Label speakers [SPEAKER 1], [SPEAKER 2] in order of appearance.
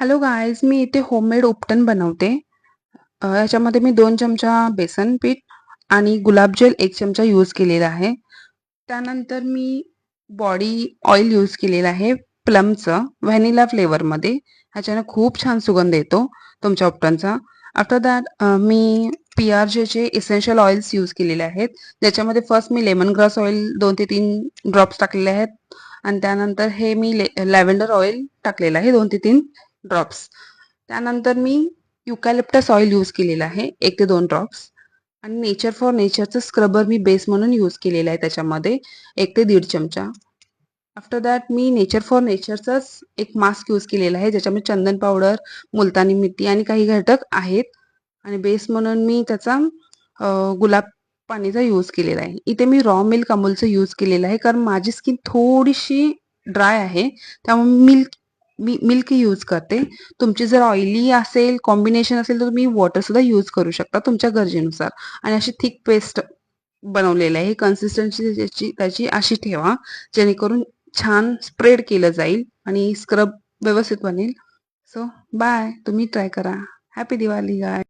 [SPEAKER 1] Hello guys मी इथे homemade उपटन बनवते. याच्यामध्ये मी दोन चमचा बेसन पीठ आणि गुलाबजेल एक चमचा यूज केलेला आहे. त्यानंतर मी बॉडी ऑइल यूज केलेलं आहे प्लमचं व्हॅनिला फ्लेवरमध्ये ह्याच्यानं खूप छान सुगंध येतो तुमच्या उपटनचा आफ्टर दॅट मी पी आर जेचे इसेन्शियल ऑइल्स यूज केलेले आहेत. ज्याच्यामध्ये फर्स्ट मी लेमन ग्रास ऑइल दोन ते तीन ड्रॉप्स टाकलेले आहेत. आणि त्यानंतर हे मी लॅव्हेंडर ऑइल टाकलेलं आहे दोन ते तीन. ड्रॉप्स त्यानंतर मी युकॅलिप्टस ऑइल यूज केलेलं आहे एक ते दोन ड्रॉप्स आणि नेचर फॉर नेचरचं स्क्रबर मी बेस म्हणून यूज केलेलं आहे त्याच्यामध्ये एक ते दीड चमचा. आफ्टर दॅट मी नेचर फॉर नेचरचाच एक मास्क यूज केलेला आहे ज्याच्यामध्ये चंदन पावडर मुलतानी मिट्टी आणि काही घटक आहेत. आणि बेस म्हणून मी त्याचा गुलाब पाणीचा यूज केलेला आहे. इथे मी रॉ मिल्क अमूलचं यूज केलेलं आहे कारण माझी स्किन थोडीशी ड्राय आहे. त्यामुळे मिल्क मी मिल्क यूज करते. तुमची जर ऑइली असेल कॉम्बिनेशन असेल तर तुम्ही वॉटर सुद्धा यूज करू शकता तुमच्या गरजेनुसार. आणि अशी थिक पेस्ट बनवलेलं आहे. कन्सिस्टन्सी त्याची त्याची अशी ठेवा जेणेकरून छान स्प्रेड केलं जाईल आणि स्क्रब व्यवस्थित बनेल. सो बाय तुम्ही ट्राय करा. Happy Diwali guys